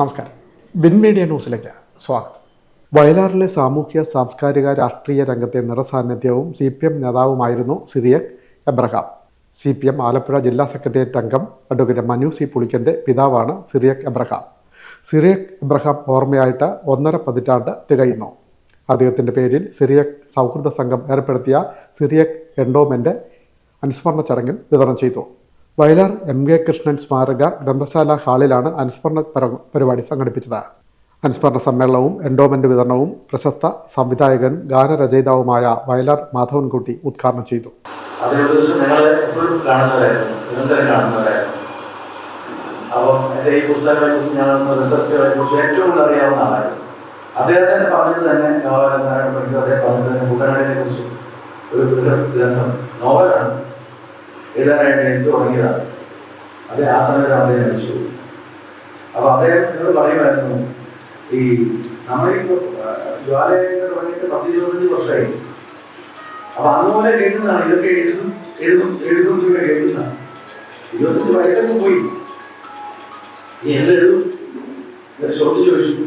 നമസ്കാരം. Bin media ന്യൂസിലേക്ക് സ്വാഗതം. വയലാറിലെ സാമൂഹ്യ സാംസ്കാരിക രാഷ്ട്രീയ രംഗത്തെ നിറസാന്നിധ്യവും C P M നേതാവുമായിരുന്നു Cyriac Abraham. C P M Alappuzha ജില്ലാ സെക്രട്ടേറിയറ്റ് അംഗം അഡ്വക്കേറ്റ് മനു സി പുളിക്കന്റെ പിതാവാണ് സിറിയക് എബ്രഹാം. സിറിയക് എബ്രഹാം ഓർമ്മയായിട്ട് ഒന്നര പതിറ്റാണ്ട് തികയുന്നു. അദ്ദേഹത്തിന്റെ പേരിൽ സിറിയക് സൗഹൃദ സംഘം ഏർപ്പെടുത്തിയ സിറിയക് എൻഡോമെന്റ് അനുസ്മരണ ചടങ്ങിൽ വിതരണം ചെയ്തു. വയലാർ എം കെ കൃഷ്ണൻ സ്മാരക ഗ്രന്ഥശാല ഹാളിലാണ് അനുസ്മരണ പരിപാടി സംഘടിപ്പിച്ചത്. അനുസ്മരണ സമ്മേളനവും എൻഡോമെന്റ് വിതരണവും പ്രശസ്ത സംവിധായകനും ഗാനരചയിതാവുമായ വയലാർ മാധവൻകുട്ടി ഉദ്ഘാടനം ചെയ്തു. അപ്പം ഈ തന്നെ പറഞ്ഞത് തന്നെ പറഞ്ഞത് തന്നെ കുറിച്ച് ഒരു ഗ്രന്ഥം നോവലാണ്. എഴുതാനായിട്ട് എനിക്ക് തുടങ്ങിയതാണ്. അതേ ആ സമയത്ത് അദ്ദേഹം മരിച്ചു. അപ്പൊ അദ്ദേഹം എന്നോട് പറയുമായിരുന്നു ഈ നമ്മളിപ്പോ ജ്വാലയൊക്കെ തുടങ്ങിയിട്ട് പത്ത് ഇരുപത്തഞ്ച് വർഷമായി. അപ്പൊ അതുപോലെ എഴുതുന്നതാണ്. ഇതൊക്കെ എഴുതും എഴുതും എഴുതും എഴുതുന്ന ഇരുപത്തഞ്ച് വയസ്സൊക്കെ പോയി. നീ എന്തെഴുതും ചോദ്യം ചോദിച്ചു.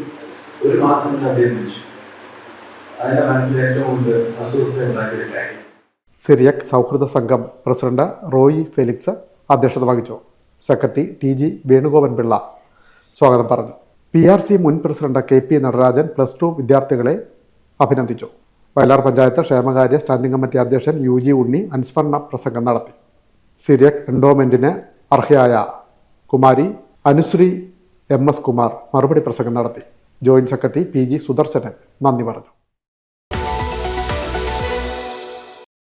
ഒരു മാസം കൊണ്ട് അദ്ദേഹം മരിച്ചു. അതിന്റെ മനസ്സിൽ ഏറ്റവും കൂടുതൽ അസ്വസ്ഥത ഉണ്ടാക്കിയ സിറിയക് സൗഹൃദ സംഘം പ്രസിഡന്റ് റോയി ഫെലിക്സ് അധ്യക്ഷത വഹിച്ചു. Secretary T G Venugopan Pillai സ്വാഗതം പറഞ്ഞു. പി ആർ സി മുൻ president K P Natarajan plus two വിദ്യാർത്ഥികളെ അഭിനന്ദിച്ചു. വയലാർ പഞ്ചായത്ത് ക്ഷേമകാര്യ സ്റ്റാൻഡിംഗ് കമ്മിറ്റി അധ്യക്ഷൻ യു ജി ഉണ്ണി അനുസ്മരണ പ്രസംഗം നടത്തി. സിറിയക് എൻഡോമെന്റിന് അർഹയായ കുമാരി അനുശ്രീ എം എസ് കുമാർ മറുപടി പ്രസംഗം നടത്തി. Joint secretary P G Sudarshanan നന്ദി പറഞ്ഞു.